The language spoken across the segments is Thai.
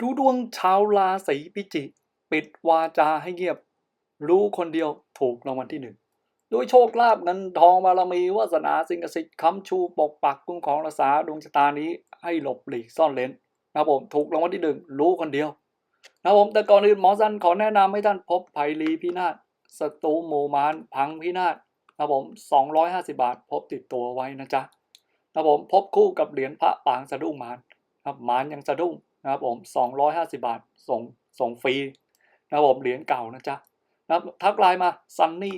ดูดวงชาวราศีพิจิกปิดวาจาให้เงียบ รู้คนเดียวถูกรางวัลที่หนึ่งด้วยโชคลาภเงินทองบารมีวาสนาสิ่งศักดิ์สิทธิ์ค้ำชูปกปักคุ้มของรักษาดวงชะตานี้ให้หลบหลีกซ่อนเลนนะผมถูกรางวัลที่หนึ่งรู้คนเดียวนะผมแต่ก่อนอื่นหมอสันขอแนะนำให้ท่านพบไผ่ลีพินาศศัตรูหมู่มารพังพินาศนะครับผม250 บาท พบติดตัวไว้นะจ๊ะนะผมพบคู่กับเหรียญพระปางสะดุ้งมารครับมารยังสะดุ้ง นะครับผม250 บาทส่งส่งฟรีนะครับผมเหรียญเก่านะจ๊ะนะครับทักไลน์มา sunny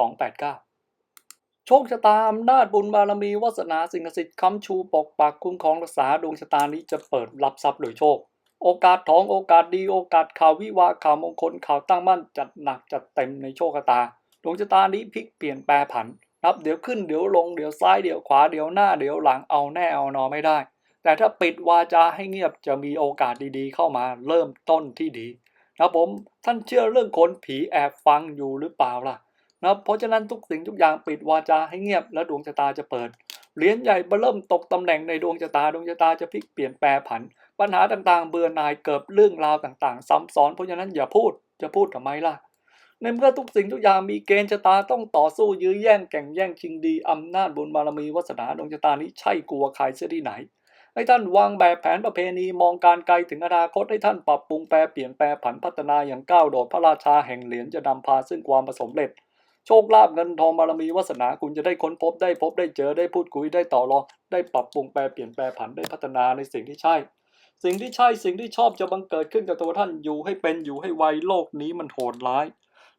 4289 โชคชะตาอำนาจบุญบารมีวาสนาสิ่งศักดิ์สิทธิ์ค้ำชูปกปักคุ้มครองรักษาดวงชะตานี้จะเปิดรับทรัพย์โดยโชค โอกาสทองโอกาสดีโอกาสข่าววิวาข่าวมงคลข่าวตั้งมั่นจัดหนักจัดเต็มในโชคชะตา ดวงชะตานี้พลิกเปลี่ยนแปรผันนะครับเดี๋ยวขึ้นเดี๋ยวลงเดี๋ยวซ้ายเดี๋ยวขวาเดี๋ยวหน้าเดี๋ยวหลังเอาแน่เอานอไม่ได้ แต่ถ้าปิดวาจาให้เงียบจะมีโอกาสดีๆ เข้ามาเริ่มต้นที่ดีนะครับผมท่านเชื่อเรื่องคนผีแอบฟังอยู่หรือเปล่าล่ะนะเพราะฉะนั้นทุกสิ่งทุกอย่างปิดวาจาให้เงียบแล้วดวงชะตาจะเปิดเหรียญใหญ่เริ่มตกตำแหน่งในดวงชะตาดวงชะตาจะพลิกเปลี่ยนแปรผัน ปัญหาต่างๆ เบื่อหน่ายเกิดเรื่องราวต่างๆ ซ้ำซ้อนเพราะฉะนั้นอย่าพูดจะพูดทำไมล่ะในเมื่อทุกสิ่งทุกอย่างมีเกณฑ์ชะตาต้องต่อสู้ยื้อแย่งแข่งแย่งชิงดีอำนาจบุญบารมีวาสนาดวงชะตานี้ใช่กลัวใครเสียที่ไหน ให้ท่านวางแบบแผนประเพณีมองการไกลถึงอนาคตให้ท่านปรับปรุงแปรเปลี่ยนแปลผันพัฒนาอย่างก้าวโดดพระราชาแห่งเหรียญจะนำพาซึ่งความประสมเร็จ โชคลาภเงินทองบารมีวาสนาคุณจะได้ค้นพบได้พบได้เจอได้พูดคุยได้ต่อรองได้ปรับปรุงแปรเปลี่ยนแปลผันได้พัฒนาในสิ่งที่ใช่ สิ่งที่ใช่สิ่งที่ชอบจะบังเกิดขึ้นกับตัวท่านอยู่ให้เป็นอยู่ให้ไวโลกนี้มันโหดร้าย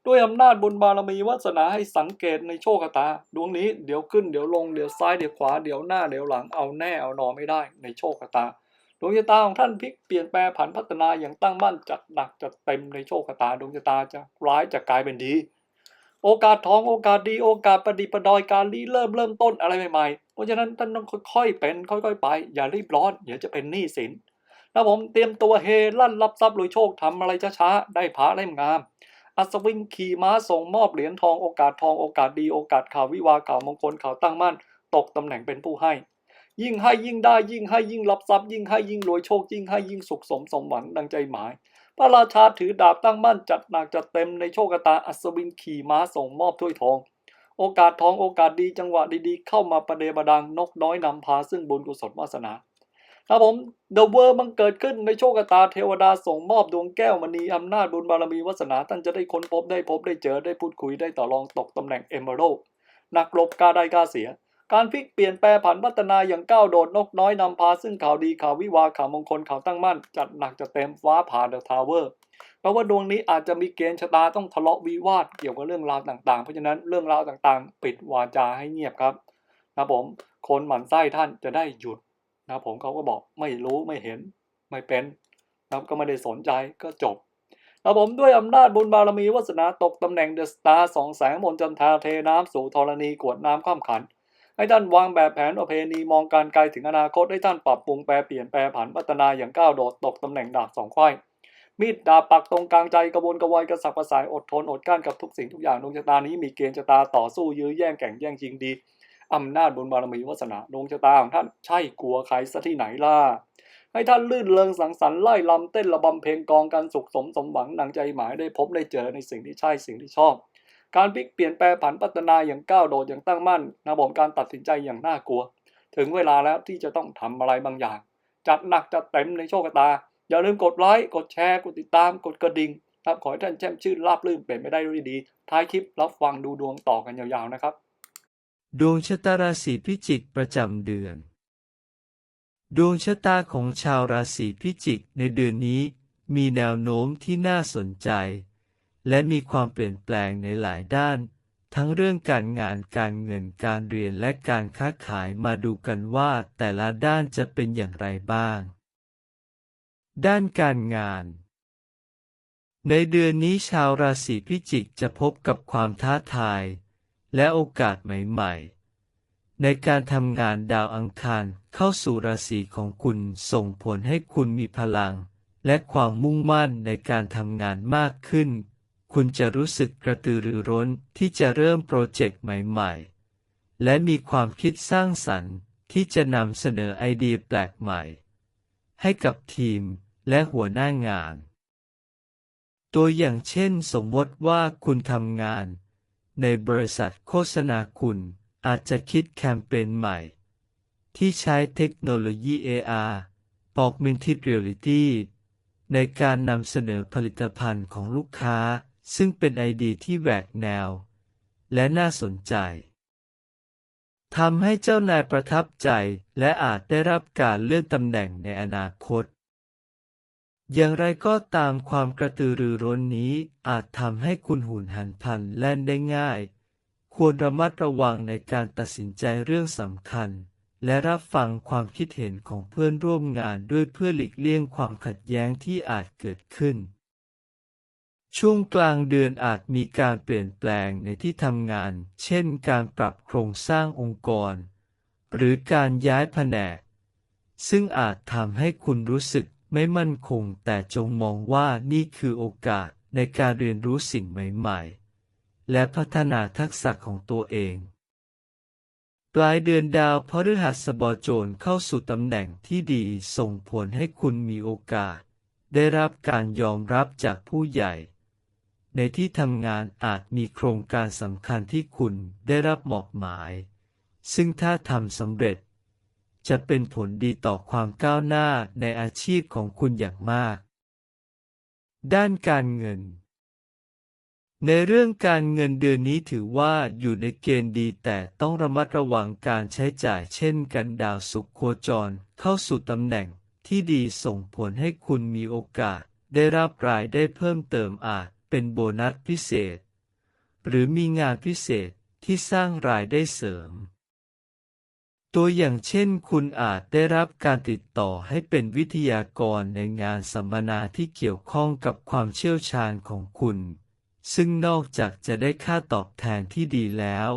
ด้วยอำนาจบุญบารมีวาสนาให้สังเกตในโชคชะตา ดวงนี้เดี๋ยวขึ้นเดี๋ยวลงเดี๋ยวซ้ายเดี๋ยวขวาเดี๋ยวหน้าเดี๋ยวหลังเอาแน่เอานอนไม่ได้ในโชคชะตาดวงชะตาของท่านพลิกเปลี่ยนแปลผันพัฒนาอย่างตั้งมั่นจัดหนักจัดเต็มในโชคชะตาดวงชะตาจะร้ายจะกลายเป็นดี โอกาสทองโอกาสดีโอกาสประดิประดอยการรีเริ่มเริ่มต้นอะไรใหม่ๆเพราะฉะนั้นท่านต้องค่อยๆเป็นค่อยๆไป อย่ารีบร้อนเดี๋ยวจะเป็นหนี้สินนะผมเตรียมตัวเฮลั่นรับทรัพย์รวยโชคทำอะไรช้าๆได้พระเล่มงาม อัศวินขี่ม้าส่งมอบเหรียญทองโอกาสทองโอกาสดีโอกาสข่าววิวาข่าวมงคลข่าวตั้งมั่น ตกตำแหน่งเป็นผู้ให้ ยิ่งให้ยิ่งได้ยิ่งให้ยิ่งรับทรัพย์ยิ่งให้ยิ่งรวยโชคยิ่งให้ยิ่งสุขสมสมหวังดังใจหมาย พระราชาถือดาบตั้งมั่นจัดหนักจัดเต็มในโชคชะตาอัศวินขี่ม้าส่งมอบถ้วยทอง โอกาสทองโอกาสดีจังหวะดีๆ เข้ามาประเดประดังนกน้อยนำพาซึ่งบุญกุศลวาสนา ครับผมเดอะเวอร์มันเกิดขึ้นในโชคตาเทวดาส่งมอบดวงแก้วมณีอำนาจบุญบารมีวาสนาท่านจะได้ค้นพบได้พบได้เจอได้พูดคุยได้ต่อรองตกตำแหน่งเอมเบอรนักรบกาได้กาเสีย การพลิกเปลี่ยนแปลผันพัฒนาอย่างก้าวโดดนกน้อยนำพาซึ่งข่าวดีข่าววิวาข่าวมงคลข่าวตั้งมั่น จัดหนักจัดเต็มฟ้าผ่าเดอะทาวเวอร์เพราะว่าดวงนี้อาจจะมีเกณฑ์ชะตาต้องทะเลาะวิวาทเกี่ยวกับเรื่องราวต่างๆ เพราะฉะนั้นเรื่องราวต่างๆ ปิดวาจาให้เงียบครับนะครับผมคนหมั่นไส้ท่านจะได้หยุด นะครับผมเขาก็บอกไม่รู้ไม่เห็นไม่เป็นนะครับก็ไม่ได้สนใจก็จบนะครับผมด้วยอำนาจบุญบารมีวาสนาตกตำแหน่งเดอะสตาร์สองแสงมนจันทาเทน้ำสู่ธรณีกวดน้ำข้ามขัน ให้ท่านวางแบบแผนประเพณีมองการไกลถึงอนาคตให้ท่านปรับปรุงแปรเปลี่ยนแปรผันพัฒนาอย่างก้าวโดดตกตำแหน่งดาบสองควายมีดดาบปักตรงกลางใจกระวนกระวายกระสับกระส่ายอดทนอดกั้นกับทุกสิ่งทุกอย่างดวงชะตานี้มีเกณฑ์ชะตาต่อสู้ยื้อแย่งแข่งแย่งชิงดี อำนาจบุญบารมีวาสนาดวงชะตาของท่านใช่กลัวใครซะที่ไหนล่ะให้ท่านลื่นเริงสังสรรค์ไล่ลำเต้นระบำเพลงกองกันสุขสมสมหวังดังใจหมายได้พบได้เจอในสิ่งที่ใช่สิ่งที่ชอบ การพลิกเปลี่ยนแปลผันพัฒนาอย่างก้าวโดดอย่างตั้งมั่นนะผมการตัดสินใจอย่างน่ากลัว ถึงเวลาแล้วที่จะต้องทำอะไรบางอย่าง จัดหนักจัดเต็มในโชคชะตา อย่าลืมกดไลค์กดแชร์กดติดตามกดกระดิ่งครับขอให้ท่านแช่มชื่นราบรื่นเป็นไปได้ด้วยดี ท้ายคลิปรับฟังดูดวงต่อกันยาวๆนะครับ ดวงชะตาราศีพิจิกประจำเดือน ดวงชะตาของชาวราศีพิจิกในเดือนนี้ มีแนวโน้มที่น่าสนใจ และมีความเปลี่ยนแปลงในหลายด้าน ทั้งเรื่องการงานการเงินการเรียนและการค้าขายมาดูกันว่าแต่ละด้านจะเป็นอย่างไรบ้าง ด้านการงานในเดือนนี้ชาวราศีพิจิกจะพบกับความท้าทาย และโอกาสใหม่ ๆ ในการทำงานดาวอังคารเข้าสู่ราศีของคุณส่งผลให้คุณมีพลัง และความมุ่งมั่นในการทำงานมากขึ้น คุณจะรู้สึกกระตือรือร้นที่จะเริ่มโปรเจกต์ใหม่ ๆ และมีความคิดสร้างสรรค์ที่จะนำเสนอไอเดียแปลกใหม่ ให้กับทีมและหัวหน้างาน ตัวอย่างเช่นสมมติว่าคุณทำงาน ในบริษัทโฆษณาคุณ อาจจะคิดแคมเปญใหม่ ที่ใช้เทคโนโลยี AR Augmented Reality ในการนำเสนอผลิตภัณฑ์ของลูกค้า ซึ่งเป็นไอเดียที่แหวกแนว และน่าสนใจทำให้เจ้านายประทับใจและอาจได้รับการเลื่อนตำแหน่งในอนาคต อย่างไรก็ตามความกระตือรือร้นนี้อาจทำให้คุณหุนหันพลันแล่นได้ง่าย ควรระมัดระวังในการตัดสินใจเรื่องสำคัญ และรับฟังความคิดเห็นของเพื่อนร่วมงานด้วยเพื่อหลีกเลี่ยงความขัดแย้งที่อาจเกิดขึ้น ช่วงกลางเดือนอาจมีการเปลี่ยนแปลงในที่ทำงาน เช่น การปรับโครงสร้างองค์กร หรือการย้ายแผนก ซึ่งอาจทำให้คุณรู้สึก ไม่มั่นคงแต่จงมองว่านี่คือโอกาสในการเรียนรู้สิ่งใหม่ๆ และพัฒนาทักษะของตัวเอง ปลายเดือนดาวพฤหัสบโจรเข้าสู่ตำแหน่งที่ดีส่งผลให้คุณมีโอกาส ได้รับการยอมรับจากผู้ใหญ่ ในที่ทำงานอาจมีโครงการสำคัญที่คุณได้รับมอบหมาย ซึ่งถ้าทำสำเร็จ จะเป็นผลดีต่อความก้าวหน้าในอาชีพของคุณอย่างมาก ด้านการเงิน ในเรื่องการเงินเดือนนี้ถือว่าอยู่ในเกณฑ์ดีแต่ต้องระมัดระวังการใช้จ่ายเช่นกันดาวสุขโคจรเข้าสู่ตำแหน่งที่ดีส่งผลให้คุณมีโอกาส ได้รับรายได้เพิ่มเติมอาจเป็นโบนัสพิเศษ หรือมีงานพิเศษที่สร้างรายได้เสริม ตัวอย่างเช่น คุณอาจได้รับการติดต่อให้เป็นวิทยากรในงานสัมมนาที่เกี่ยวข้องกับความเชี่ยวชาญของคุณ ซึ่งนอกจากจะได้ค่าตอบแทนที่ดีแล้ว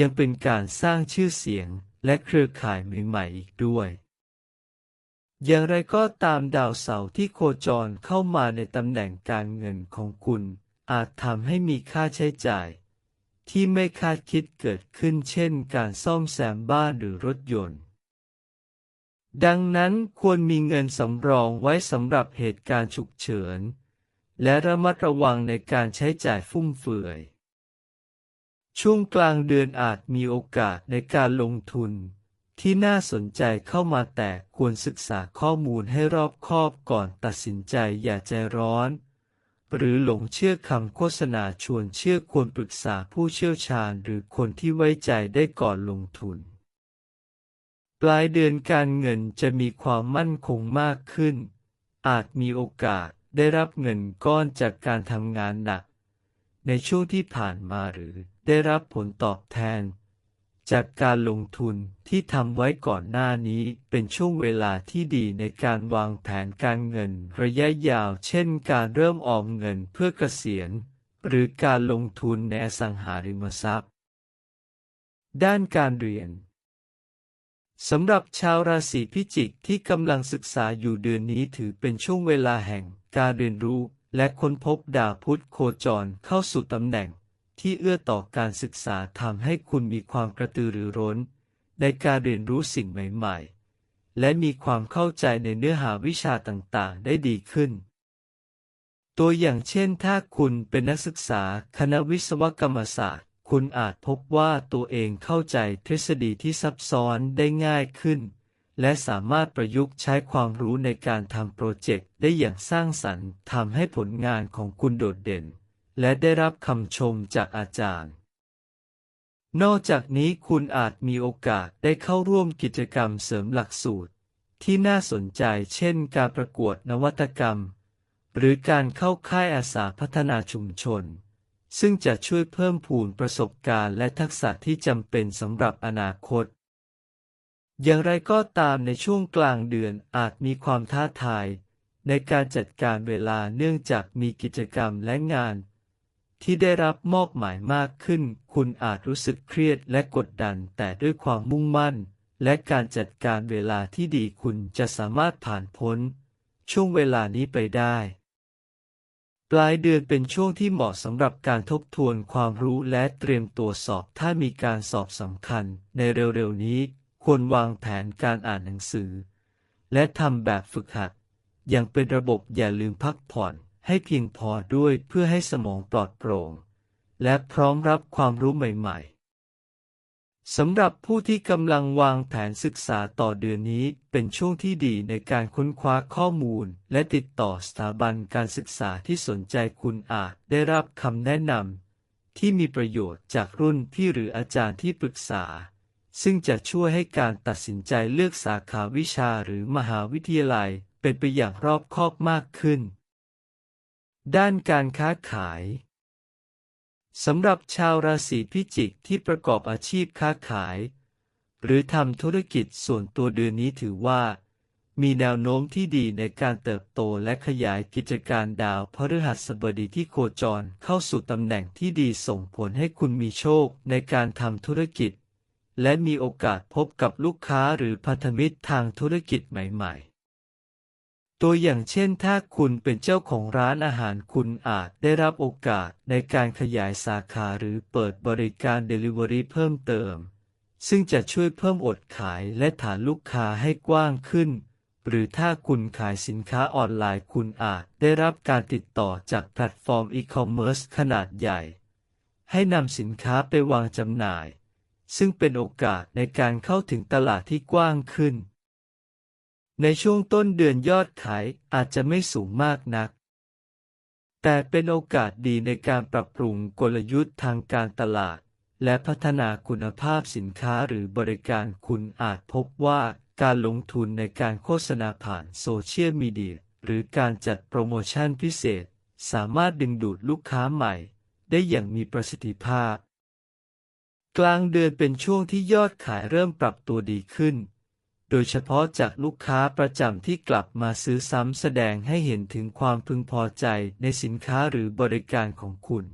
ยังเป็นการสร้างชื่อเสียงและเครือข่ายใหม่ๆอีกด้วย อย่างไรก็ตามดาวเสาร์ที่โคจรเข้ามาในตำแหน่งการเงินของคุณ อาจทำให้มีค่าใช้จ่าย ที่ไม่คาดคิดเกิดขึ้นเช่นการซ่อมแซมบ้านหรือรถยนต์ ดังนั้นควรมีเงินสำรองไว้สำหรับเหตุการณ์ฉุกเฉิน และระมัดระวังในการใช้จ่ายฟุ่มเฟือย ช่วงกลางเดือนอาจมีโอกาสในการลงทุนที่น่าสนใจเข้ามาแต่ควรศึกษาข้อมูลให้รอบคอบก่อนตัดสินใจอย่าใจร้อน หรือหลงเชื่อคำโฆษณาชวนเชื่อควรปรึกษาผู้เชี่ยวชาญหรือคนที่ไว้ใจได้ก่อนลงทุน ปลายเดือนการเงินจะมีความมั่นคงมากขึ้น อาจมีโอกาสได้รับเงินก้อนจากการทำงานหนัก ในช่วงที่ผ่านมาหรือได้รับผลตอบแทน จากการลงทุนที่ทำไว้ก่อนหน้านี้เป็นช่วงเวลาที่ดีในการวางแผนการเงินระยะยาว เช่นการเริ่มออมเงินเพื่อเกษียณ หรือการลงทุนในอสังหาริมทรัพย์ ด้านการเรียนสำหรับชาวราศีพิจิกที่กำลังศึกษาอยู่เดือนนี้ถือเป็นช่วงเวลาแห่งการเรียนรู้และค้นพบดาวพุธโคจรเข้าสู่ตำแหน่ง ที่เอื้อต่อการศึกษาทำให้คุณมีความกระตือรือร้น ในการเรียนรู้สิ่งใหม่ ๆ และมีความเข้าใจในเนื้อหาวิชาต่างๆ ได้ดีขึ้น ตัวอย่างเช่นถ้าคุณเป็นนักศึกษาคณะวิศวกรรมศาสตร์ คุณอาจพบว่าตัวเองเข้าใจทฤษฎีที่ซับซ้อนได้ง่ายขึ้น และสามารถประยุกต์ใช้ความรู้ในการทำโปรเจกต์ได้อย่างสร้างสรรค์ทำให้ผลงานของคุณโดดเด่น และได้รับคำชมจากอาจารย์ นอกจากนี้คุณอาจมีโอกาสได้เข้าร่วมกิจกรรมเสริมหลักสูตร ที่น่าสนใจเช่นการประกวดนวัตกรรม หรือการเข้าค่ายอาสาพัฒนาชุมชน ซึ่งจะช่วยเพิ่มพูนประสบการณ์และทักษะที่จำเป็นสำหรับอนาคตอย่างไรก็ตามในช่วงกลางเดือนอาจมีความท้าทาย ในการจัดการเวลาเนื่องจากมีกิจกรรมและงาน ที่ได้รับมอบหมายมากขึ้น คุณอาจรู้สึกเครียดและกดดันแต่ด้วยความมุ่งมั่น และการจัดการเวลาที่ดีคุณจะสามารถผ่านพ้น ช่วงเวลานี้ไปได้ ปลายเดือนเป็นช่วงที่เหมาะสำหรับการทบทวนความรู้และเตรียมตัวสอบถ้ามีการสอบสำคัญ ในเร็วๆนี้ ควรวางแผนการอ่านหนังสือ และทำแบบฝึกหัด อย่างเป็นระบบอย่าลืมพักผ่อน ให้เพียงพอด้วยเพื่อให้สมองปลอดโปร่ง และพร้อมรับความรู้ใหม่ๆสำหรับผู้ที่กำลังวางแผนศึกษาต่อเดือนนี้เป็นช่วงที่ดีในการค้นคว้าข้อมูล และติดต่อสถาบันการศึกษาที่สนใจคุณอาจได้รับคำแนะนำที่มีประโยชน์จากรุ่นพี่หรืออาจารย์ที่ปรึกษาซึ่งจะช่วยให้การตัดสินใจเลือกสาขาวิชาหรือมหาวิทยาลัยเป็นไปอย่างรอบคอบมากขึ้น ด้านการค้าขาย สำหรับชาวราศีพิจิกที่ประกอบอาชีพค้าขาย หรือทำธุรกิจส่วนตัวเดือนนี้ถือว่า มีแนวโน้มที่ดีในการเติบโตและขยายกิจการดาวพฤหัสบดีที่โคจรเข้าสู่ตำแหน่งที่ดีส่งผลให้คุณมีโชคในการทำธุรกิจ และมีโอกาสพบกับลูกค้าหรือพันธมิตรทางธุรกิจใหม่ ๆ ตัวอย่างเช่นถ้าคุณเป็นเจ้าของร้านอาหารคุณอาจได้รับโอกาสในการขยายสาขาหรือเปิดบริการ Delivery เพิ่มเติม ซึ่งจะช่วยเพิ่มอดขายและฐานลูกค้าให้กว้างขึ้น หรือถ้าคุณขายสินค้าออนไลน์คุณอาจได้รับการติดต่อจากแพลตฟอร์มอีคอมเมิร์ซขนาดใหญ่ ให้นำสินค้าไปวางจำหน่าย ซึ่งเป็นโอกาสในการเข้าถึงตลาดที่กว้างขึ้น ในช่วงต้นเดือนยอดขายอาจจะไม่สูงมากนัก แต่เป็นโอกาสดีในการปรับปรุงกลยุทธ์ทางการตลาด และพัฒนาคุณภาพสินค้าหรือบริการคุณอาจพบว่าการลงทุนในการโฆษณาผ่านโซเชียลมีเดียหรือการจัดโปรโมชั่นพิเศษ สามารถดึงดูดลูกค้าใหม่ ได้อย่างมีประสิทธิภาพ กลางเดือนเป็นช่วงที่ยอดขายเริ่มปรับตัวดีขึ้น โดยเฉพาะจากลูกค้าประจำที่กลับมาซื้อซ้ำแสดงให้เห็นถึงความพึงพอใจในสินค้าหรือบริการของคุณ